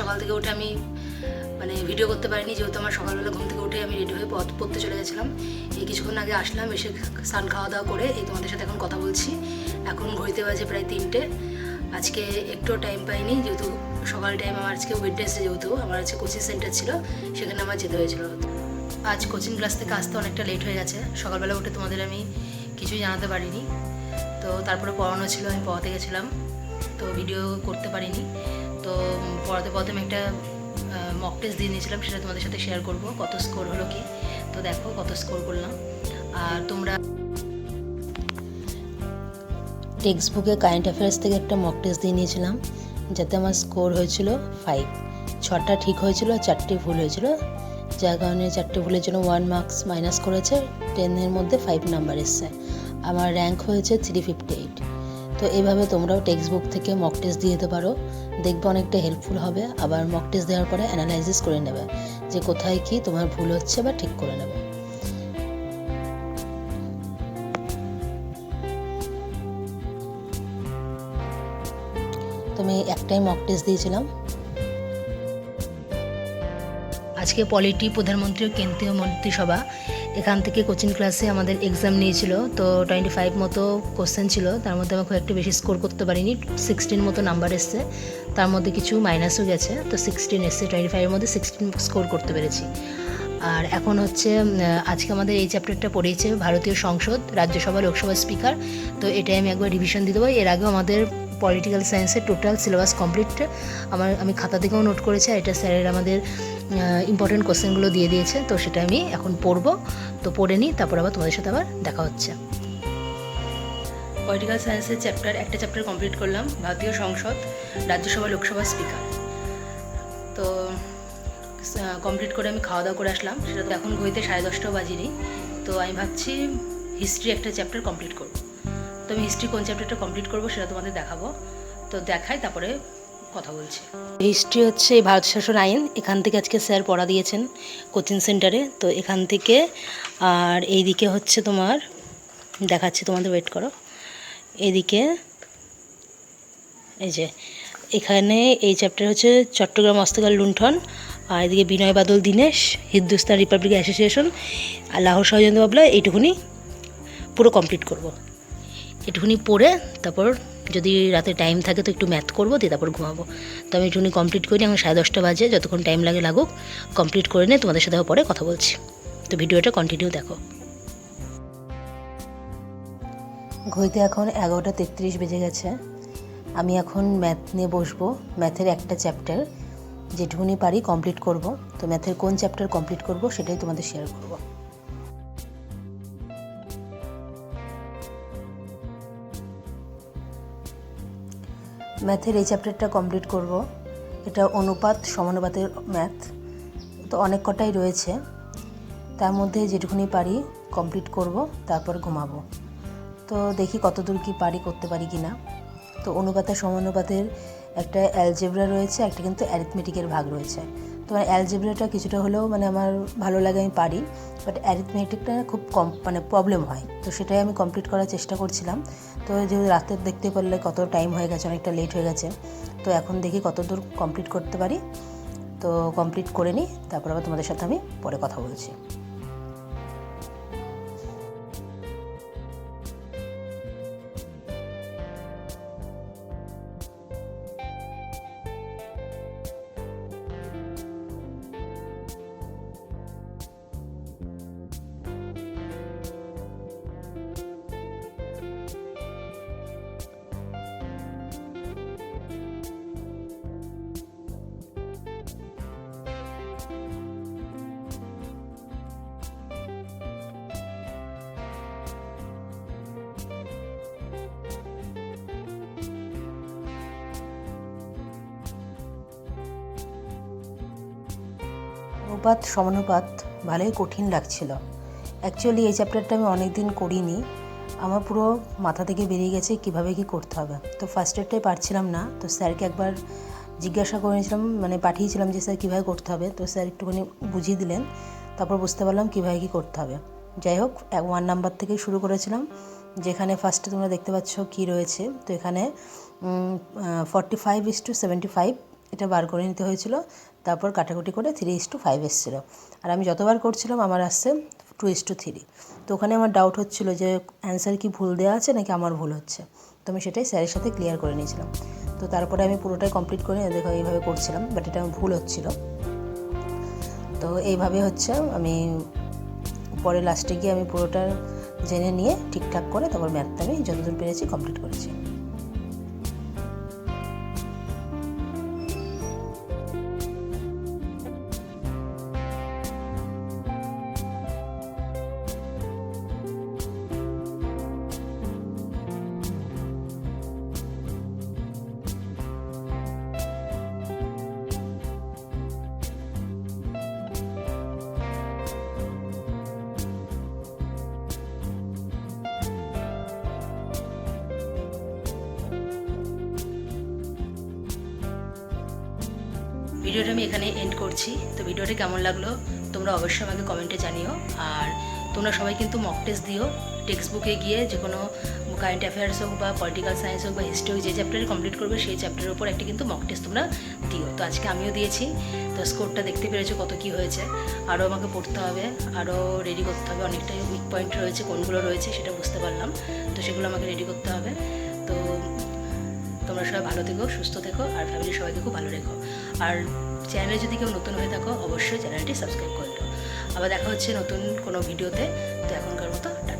সকাল থেকে উঠে আমি মানে ভিডিও করতে পারিনি, যেহেতু আমার সকালবেলা ঘুম থেকে উঠে আমি রেডি হয়ে পথ পড়তে চলে গেছিলাম। এই কিছুক্ষণ আগে আসলাম, এসে স্নান খাওয়া দাওয়া করে এই তোমাদের সাথে এখন কথা বলছি। এখন ঘড়িতে বাজে প্রায় তিনটে। আজকে একটু টাইম পাইনি, যেহেতু সকাল টাইম আমার আজকে ওয়েডনেসডে যেহেতু, আমার আজকে কোচিং সেন্টার ছিল, সেখানে আমার যেতে হয়েছিল। আজ কোচিং ক্লাস থেকে আসতে অনেকটা লেট হয়ে গেছে, সকালবেলা উঠে তোমাদের আমি কিছুই জানাতে পারিনি। তো তারপরে পড়ানো ছিল, আমি পড়াতে গেছিলাম, তো ভিডিও করতে পারিনি। তো পড়াতে আমি একটা মক টেস্ট দিয়ে নিয়েছিলাম, সেটা তোমাদের সাথে শেয়ার করব, কত স্কোর হলো কি। তো দেখো কত স্কোর করলাম। আর তোমরা টেক্সট বুকে কারেন্ট অ্যাফেয়ার্স থেকে একটা মক টেস্ট দিয়ে নিয়েছিলাম, যাতে আমার স্কোর হয়েছিল ফাইভ ছটা ঠিক হয়েছিল, চারটে ভুল হয়েছিল। যার কারণে চারটে ভুলের জন্য ওয়ান মার্কস মাইনাস করেছে টেনের মধ্যে ফাইভ নাম্বার এসছে। আমার র্যাঙ্ক হয়েছে থ্রি ফিফটি এইট তো এইভাবে তোমরাও টেক্সট বুক থেকে মক টেস্ট দিয়ে দিতে পারো। দেখবে অনেকটা হেল্পফুল হবে। আবার মক টেস্ট দেওয়ার পরে অ্যানালাইসিস করে নেবে যে কোথায় কি তোমার ভুল হচ্ছে বা ঠিক করে নেবে। তো আমি একটাই মক টেস্ট দিয়েছিলাম। আজকে পলিটি প্রধানমন্ত্রী ও কেন্দ্রীয় মন্ত্রিসভা এখান থেকে কোচিং ক্লাসে আমাদের এক্সাম নিয়েছিল, তো টোয়েন্টি ফাইভ মতো কোশ্চেন ছিল। তার মধ্যে আমি খুব একটা বেশি স্কোর করতে পারিনি সিক্সটিন মতো নাম্বার এসছে। তার মধ্যে কিছু মাইনাসও গেছে, তো সিক্সটিন এসছে টোয়েন্টি ফাইভের মধ্যে সিক্সটিন স্কোর করতে পেরেছি। আর এখন হচ্ছে আজকে আমাদের এই চ্যাপ্টারটা পড়িয়েছে ভারতীয় সংসদ, রাজ্যসভা, লোকসভা স্পিকার তো এটাই আমি একবার রিভিশন দিয়ে দেবো। এর আগেও আমাদের পলিটিক্যাল সায়েন্সের টোটাল সিলেবাস কমপ্লিট আমার, আমি খাতা থেকেও নোট করেছি এটা স্যারের আমাদের ইম্পর্টেন্ট কোশ্চেনগুলো দিয়ে দিয়েছে, তো সেটা আমি এখন পড়ব। তো পড়ে নিই, তারপর আবার তোমাদের সাথে আবার দেখা হচ্ছে। পলিটিক্যাল সায়েন্সের চ্যাপ্টার একটা চ্যাপ্টার কমপ্লিট করলাম, ভারতীয় সংসদ, রাজ্যসভা, লোকসভা স্পিকার তো কমপ্লিট করে আমি খাওয়া দাওয়া করে আসলাম, সেটা তো এখন ঘড়িতে সাড়ে দশটাও বাজিনি। তো আমি ভাবছি হিস্ট্রি একটা চ্যাপ্টার কমপ্লিট করব। তো আমি হিস্ট্রি কোন চ্যাপ্টারটা কমপ্লিট করব সেটা তোমাদের দেখাবো। তো দেখাই, তারপরে কথা বলছি। হিস্ট্রি হচ্ছে ভারত শাসন আইন। এখান থেকে আজকে স্যার পড়া দিয়েছেন কোচিং সেন্টারে। তো এখান থেকে আর এইদিকে হচ্ছে তোমার, দেখাচ্ছি তোমাদের ওয়েট করো। এদিকে এই যে, এখানে এই চ্যাপ্টার হচ্ছে চট্টগ্রাম হস্তকাল লুণ্ঠন, আর এদিকে বিনয় বাদল দীনেশ, হিন্দুস্তান রিপাবলিক অ্যাসোসিয়েশন, আর লাহোর ষড়যন্ত্র বাবলা এইটুকুনি পুরো কমপ্লিট করব। এটুকুনি পড়ে তারপর যদি রাতে টাইম থাকে তো একটু ম্যাথ করব, দিয়ে তারপর ঘুমাবো। তো আমি একটুখানি কমপ্লিট করি, এখন সাড়ে দশটা বাজে, যতক্ষণ টাইম লাগে লাগুক কমপ্লিট করে নিয়ে তোমাদের সাথে পরে কথা বলছি। তো ভিডিওটা কন্টিনিউ দেখো। ঘড়িতে এখন এগারোটা তেত্রিশ বেজে গেছে। আমি এখন ম্যাথ নিয়ে বসবো ম্যাথের একটা চ্যাপ্টার যেটুকুনি পারি কমপ্লিট করব। তো ম্যাথের কোন চ্যাপ্টার কমপ্লিট করব সেটাই তোমাদের শেয়ার করব। ম্যাথের এই চ্যাপ্টারটা কমপ্লিট করব। এটা অনুপাত সমানুপাতের ম্যাথ তো অনেক কটাই রয়েছে। তার মধ্যে যেটুকুনি পারি কমপ্লিট করব, তারপর ঘুমাবো। তো দেখি কতদূর কি পারি, করতে পারি কি না তো অনুপাতের সমানুপাতের একটা অ্যালজেব্রা রয়েছে, একটা কিন্তু অ্যারিথমেটিকের ভাগ রয়েছে। তো মানে অ্যালজেব্রাটা কিছুটা হলেও মানে আমার ভালো লাগে আমি পারি বাট অ্যারিথমেটিকটা খুব কম মানে প্রবলেম হয়। তো সেটাই আমি কমপ্লিট করার চেষ্টা করছিলাম। তো যেহেতু রাতে দেখতে পারলে কত টাইম হয়ে গেছে, অনেকটা লেট হয়ে গেছে। তো এখন দেখি কত দূর কমপ্লিট করতে পারি। তো কমপ্লিট করে নিই, তারপর আবার তোমাদের সাথে আমি পরে কথা বলছি। অনুপাত সমানুপাত ভালোই কঠিন লাগছিল। অ্যাকচুয়ালি এই চ্যাপ্টারটা আমি অনেক দিন করিনি। আমার পুরো মাথা থেকে বেরিয়ে গেছে কীভাবে কি করতে হবে। তো ফার্স্ট এডটাই পারছিলাম না। তো স্যারকে একবার জিজ্ঞাসা করেছিলাম মানে পাঠিয়েছিলাম যে স্যার কীভাবে করতে হবে। তো স্যার একটুখানি বুঝিয়ে দিলেন। তারপর বুঝতে পারলাম কীভাবে কী করতে হবে। যাই হোক ওয়ান নাম্বার থেকেই শুরু করেছিলাম, যেখানে ফার্স্টে তোমরা দেখতে পাচ্ছ কী রয়েছে। তো এখানে forty five is two seventy five এটা বার করে নিতে হয়েছিল। তারপর কাটাকুটি করে থ্রি ইস টু ফাইভ এসেছিল। আর আমি যতবার করছিলাম, আমার আসছে টু ইস টু থ্রি তো ওখানে আমার ডাউট হচ্ছিল যে অ্যান্সার কি ভুল দেওয়া আছে নাকি আমার ভুল হচ্ছে। তো আমি সেটাই স্যারের সাথে ক্লিয়ার করে নিয়েছিলাম। তো তারপরে আমি পুরোটাই কমপ্লিট করে দেখো এইভাবে করছিলাম বাট এটা আমার ভুল হচ্ছিল। তো এইভাবে হচ্ছে আমি পরে লাস্টে গিয়ে আমি পুরোটা জেনে নিয়ে ঠিকঠাক করে তারপর ম্যাথটা আমি যতদূর পেরেছি কমপ্লিট করেছি। ভিডিওটা আমি এখানে এন্ড করছি। তো ভিডিওটা কেমন লাগল তোমরা অবশ্যই আমাকে কমেন্টে জানিও। আর তোমরা সবাই কিন্তু মক টেস্ট দিও। টেক্সট বুকে গিয়ে যে কোনো কারেন্ট অ্যাফেয়ার্স হোক বা পলিটিক্যাল সায়েন্স হোক বা হিস্ট্রি যে চ্যাপ্টারে কমপ্লিট করবে, সেই চ্যাপ্টারের উপর একটা কিন্তু মক টেস্ট তোমরা দিও। তো আজকে আমিও দিয়েছি। তো স্কোরটা দেখতে পেরেছ কত কী হয়েছে। আরও আমাকে পড়তে হবে, আরও রেডি করতে হবে। অনেকটাই উইক পয়েন্ট রয়েছে, কোনগুলো রয়েছে সেটা বুঝতে পারলাম। তো সেগুলো আমাকে রেডি করতে হবে। তো তোমরা সবাই ভালো থেকো, সুস্থ থেকো, আর ফ্যামিলির সবাইকে খুব ভালো রেখো। আর চ্যানেলে যদি কেউ নতুন হয়ে থাকো, অবশ্যই চ্যানেলটি সাবস্ক্রাইব করে আবার দেখা হচ্ছে নতুন কোনো ভিডিওতে তো এখনকার মতো, টাটা।